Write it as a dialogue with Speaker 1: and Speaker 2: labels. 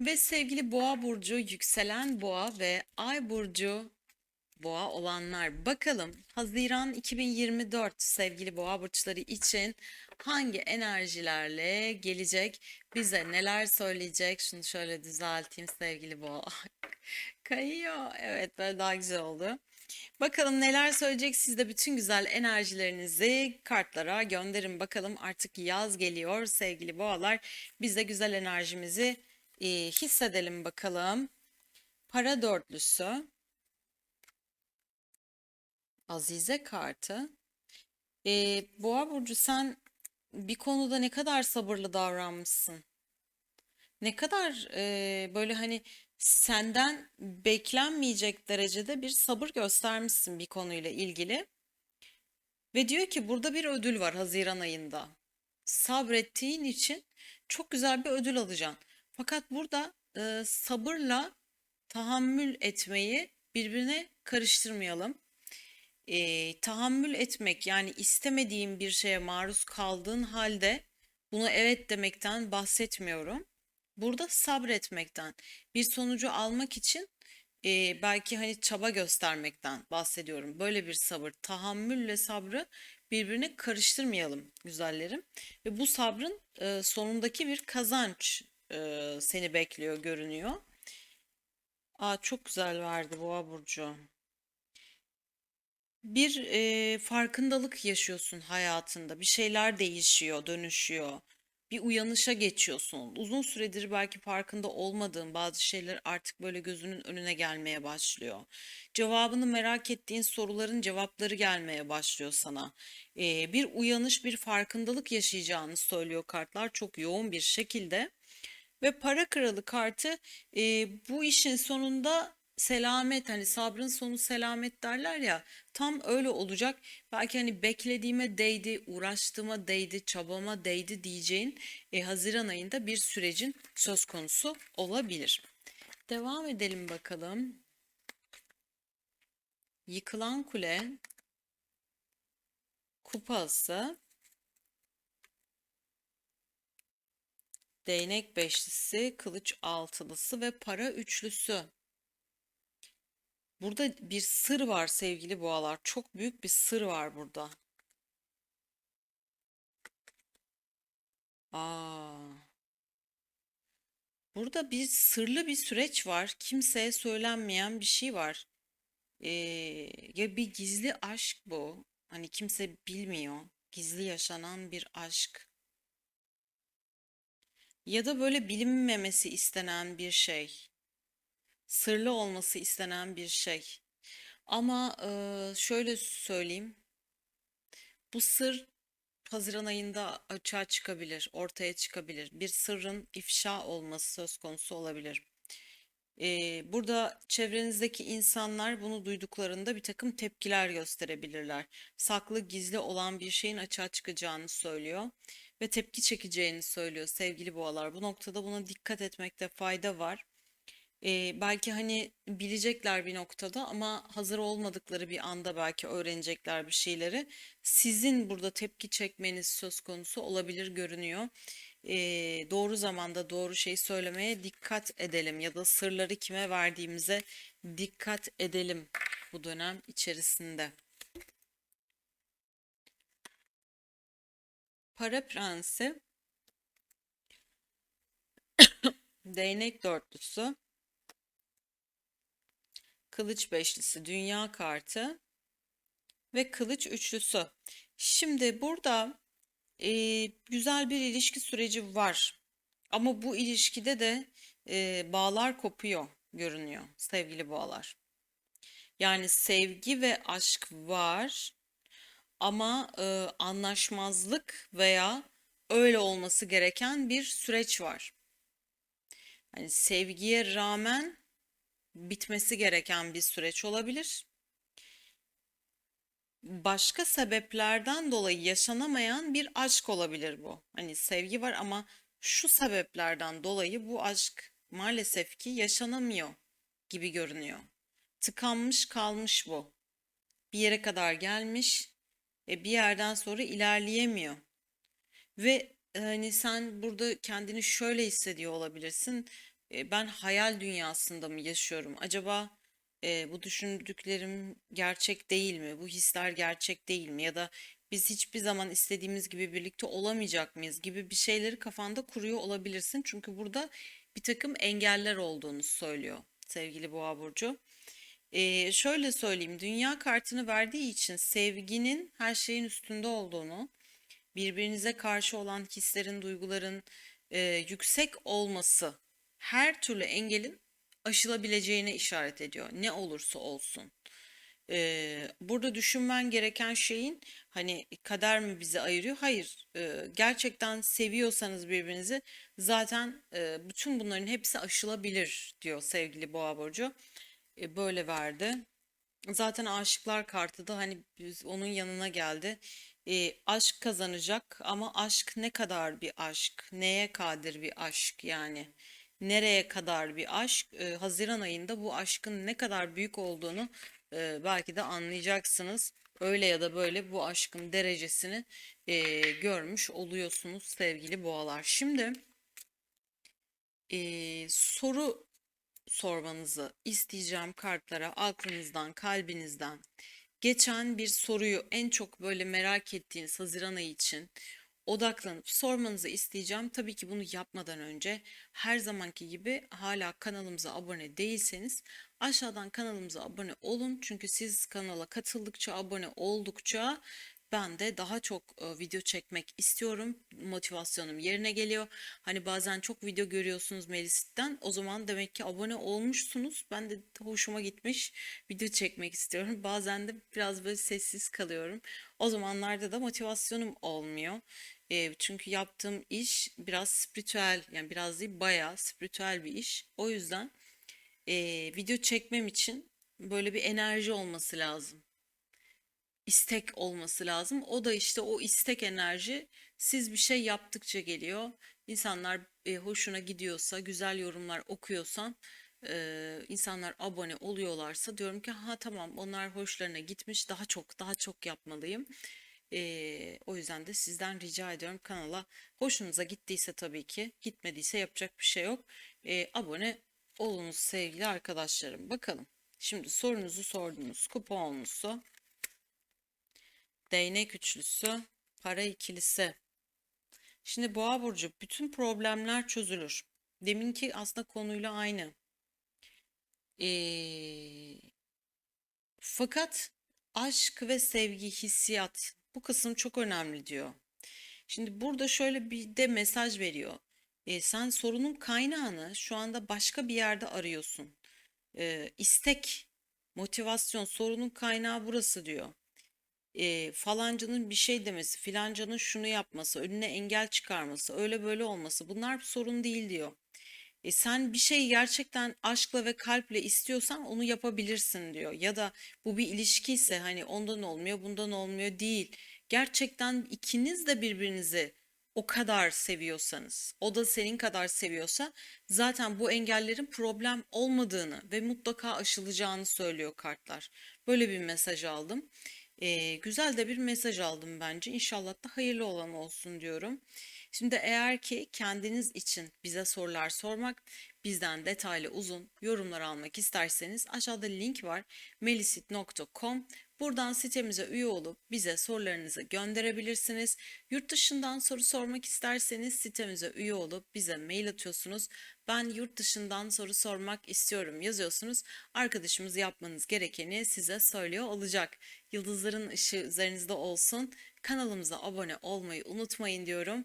Speaker 1: Ve sevgili Boğa burcu, yükselen Boğa ve Ay burcu Boğa olanlar bakalım Haziran 2024 sevgili Boğa burçları için hangi enerjilerle gelecek? Bize neler söyleyecek? Şunu şöyle düzelteyim sevgili Boğa. Kayıyor. Evet böyle daha güzel oldu. Bakalım neler söyleyecek siz de bütün güzel enerjilerinizi kartlara gönderin bakalım artık yaz geliyor sevgili boğalar biz de güzel enerjimizi e, hissedelim bakalım para dörtlüsü Azize kartı E, boğa burcu sen bir konuda ne kadar sabırlı davranmışsın ne kadar e, böyle hani senden beklenmeyecek derecede bir sabır göstermişsin bir konuyla ilgili. Ve diyor ki burada bir ödül var Haziran ayında. Sabrettiğin için çok güzel bir ödül alacaksın. Fakat burada e, sabırla tahammül etmeyi birbirine karıştırmayalım. E, tahammül etmek yani istemediğin bir şeye maruz kaldığın halde bunu evet demekten bahsetmiyorum. Burada sabretmekten, bir sonucu almak için e, belki hani çaba göstermekten bahsediyorum. Böyle bir sabır, tahammülle sabrı birbirine karıştırmayalım güzellerim. Ve bu sabrın e, sonundaki bir kazanç e, seni bekliyor görünüyor. Aa çok güzel verdi Boğa burcu. Bir e, farkındalık yaşıyorsun hayatında. Bir şeyler değişiyor, dönüşüyor. Bir uyanışa geçiyorsun. Uzun süredir belki farkında olmadığın bazı şeyler artık böyle gözünün önüne gelmeye başlıyor. Cevabını merak ettiğin soruların cevapları gelmeye başlıyor sana. E, bir uyanış, bir farkındalık yaşayacağını söylüyor kartlar çok yoğun bir şekilde. Ve para kralı kartı e, bu işin sonunda selamet hani sabrın sonu selamet derler ya tam öyle olacak. Belki hani beklediğime değdi, uğraştığıma değdi, çabama değdi diyeceğin e, Haziran ayında bir sürecin söz konusu olabilir. Devam edelim bakalım. Yıkılan kule, kupası, değnek beşlisi, kılıç altılısı ve para üçlüsü. Burada bir sır var sevgili boğalar. Çok büyük bir sır var burada. Aa. Burada bir sırlı bir süreç var. Kimseye söylenmeyen bir şey var. Ee, ya bir gizli aşk bu. Hani kimse bilmiyor. Gizli yaşanan bir aşk. Ya da böyle bilinmemesi istenen bir şey. Sırlı olması istenen bir şey. Ama eee, şöyle söyleyeyim. Bu sır Haziran ayında açığa çıkabilir, ortaya çıkabilir. Bir sırrın ifşa olması söz konusu olabilir. Ee, burada çevrenizdeki insanlar bunu duyduklarında bir takım tepkiler gösterebilirler. Saklı, gizli olan bir şeyin açığa çıkacağını söylüyor ve tepki çekeceğini söylüyor sevgili boğalar. Bu noktada buna dikkat etmekte fayda var. Ee, belki hani bilecekler bir noktada ama hazır olmadıkları bir anda belki öğrenecekler bir şeyleri. Sizin burada tepki çekmeniz söz konusu olabilir görünüyor. Ee, doğru zamanda doğru şeyi söylemeye dikkat edelim ya da sırları kime verdiğimize dikkat edelim bu dönem içerisinde. Para Prensi, Değnek Dörtlüsü, Kılıç Beşlisi, Dünya Kartı ve Kılıç Üçlüsü. Şimdi burada e, güzel bir ilişki süreci var. Ama bu ilişkide de e, bağlar kopuyor görünüyor sevgili boğalar. Yani sevgi ve aşk var ama e, anlaşmazlık veya öyle olması gereken bir süreç var. Hani sevgiye rağmen bitmesi gereken bir süreç olabilir. Başka sebeplerden dolayı yaşanamayan bir aşk olabilir bu. Hani sevgi var ama şu sebeplerden dolayı bu aşk maalesef ki yaşanamıyor gibi görünüyor. Tıkanmış kalmış bu. Bir yere kadar gelmiş ve bir yerden sonra ilerleyemiyor. Ve hani sen burada kendini şöyle hissediyor olabilirsin. e, ben hayal dünyasında mı yaşıyorum? Acaba e, bu düşündüklerim gerçek değil mi? Bu hisler gerçek değil mi? Ya da biz hiçbir zaman istediğimiz gibi birlikte olamayacak mıyız gibi bir şeyleri kafanda kuruyor olabilirsin. Çünkü burada bir takım engeller olduğunu söylüyor sevgili Boğa burcu. E, şöyle söyleyeyim, dünya kartını verdiği için sevginin her şeyin üstünde olduğunu birbirinize karşı olan hislerin, duyguların e, yüksek olması her türlü engelin aşılabileceğine işaret ediyor. Ne olursa olsun. E, burada düşünmen gereken şeyin hani kader mi bizi ayırıyor? Hayır. E, gerçekten seviyorsanız birbirinizi zaten e, bütün bunların hepsi aşılabilir diyor sevgili Boğa burcu. E, böyle verdi. Zaten aşıklar kartı da hani onun yanına geldi. E, aşk kazanacak ama aşk ne kadar bir aşk? Neye kadir bir aşk yani? Nereye kadar bir aşk? E, Haziran ayında bu aşkın ne kadar büyük olduğunu e, belki de anlayacaksınız. Öyle ya da böyle bu aşkın derecesini e, görmüş oluyorsunuz sevgili boğalar. Şimdi e, soru sormanızı isteyeceğim kartlara aklınızdan, kalbinizden geçen bir soruyu en çok böyle merak ettiğiniz Haziran ayı için odaklanıp sormanızı isteyeceğim. Tabii ki bunu yapmadan önce her zamanki gibi hala kanalımıza abone değilseniz aşağıdan kanalımıza abone olun. Çünkü siz kanala katıldıkça, abone oldukça ben de daha çok e, video çekmek istiyorum. Motivasyonum yerine geliyor. Hani bazen çok video görüyorsunuz Melis'ten. O zaman demek ki abone olmuşsunuz. Ben de hoşuma gitmiş video çekmek istiyorum. Bazen de biraz böyle sessiz kalıyorum. O zamanlarda da motivasyonum olmuyor. E, çünkü yaptığım iş biraz spiritüel yani biraz değil bayağı spiritüel bir iş. O yüzden e, video çekmem için böyle bir enerji olması lazım istek olması lazım. O da işte o istek enerji siz bir şey yaptıkça geliyor. İnsanlar e, hoşuna gidiyorsa, güzel yorumlar okuyorsan, e, insanlar abone oluyorlarsa diyorum ki ha tamam onlar hoşlarına gitmiş daha çok daha çok yapmalıyım. E, o yüzden de sizden rica ediyorum kanala hoşunuza gittiyse tabii ki gitmediyse yapacak bir şey yok. E, abone olunuz sevgili arkadaşlarım. Bakalım. Şimdi sorunuzu sordunuz. Kuponunuzu Değnek üçlüsü, para ikilisi. Şimdi Boğa burcu bütün problemler çözülür. Deminki aslında konuyla aynı. Ee, fakat aşk ve sevgi, hissiyat bu kısım çok önemli diyor. Şimdi burada şöyle bir de mesaj veriyor. Ee, sen sorunun kaynağını şu anda başka bir yerde arıyorsun. Ee, istek, motivasyon, sorunun kaynağı burası diyor e, falancının bir şey demesi, filancanın şunu yapması, önüne engel çıkarması, öyle böyle olması bunlar sorun değil diyor. E, sen bir şeyi gerçekten aşkla ve kalple istiyorsan onu yapabilirsin diyor. Ya da bu bir ilişki ise hani ondan olmuyor, bundan olmuyor değil. Gerçekten ikiniz de birbirinizi o kadar seviyorsanız, o da senin kadar seviyorsa zaten bu engellerin problem olmadığını ve mutlaka aşılacağını söylüyor kartlar. Böyle bir mesaj aldım. Ee, güzel de bir mesaj aldım bence. İnşallah da hayırlı olan olsun diyorum. Şimdi eğer ki kendiniz için bize sorular sormak, bizden detaylı uzun yorumlar almak isterseniz aşağıda link var melisit.com. Buradan sitemize üye olup bize sorularınızı gönderebilirsiniz. Yurt dışından soru sormak isterseniz sitemize üye olup bize mail atıyorsunuz. Ben yurt dışından soru sormak istiyorum yazıyorsunuz. Arkadaşımız yapmanız gerekeni size söylüyor olacak. Yıldızların ışığı üzerinizde olsun. Kanalımıza abone olmayı unutmayın diyorum.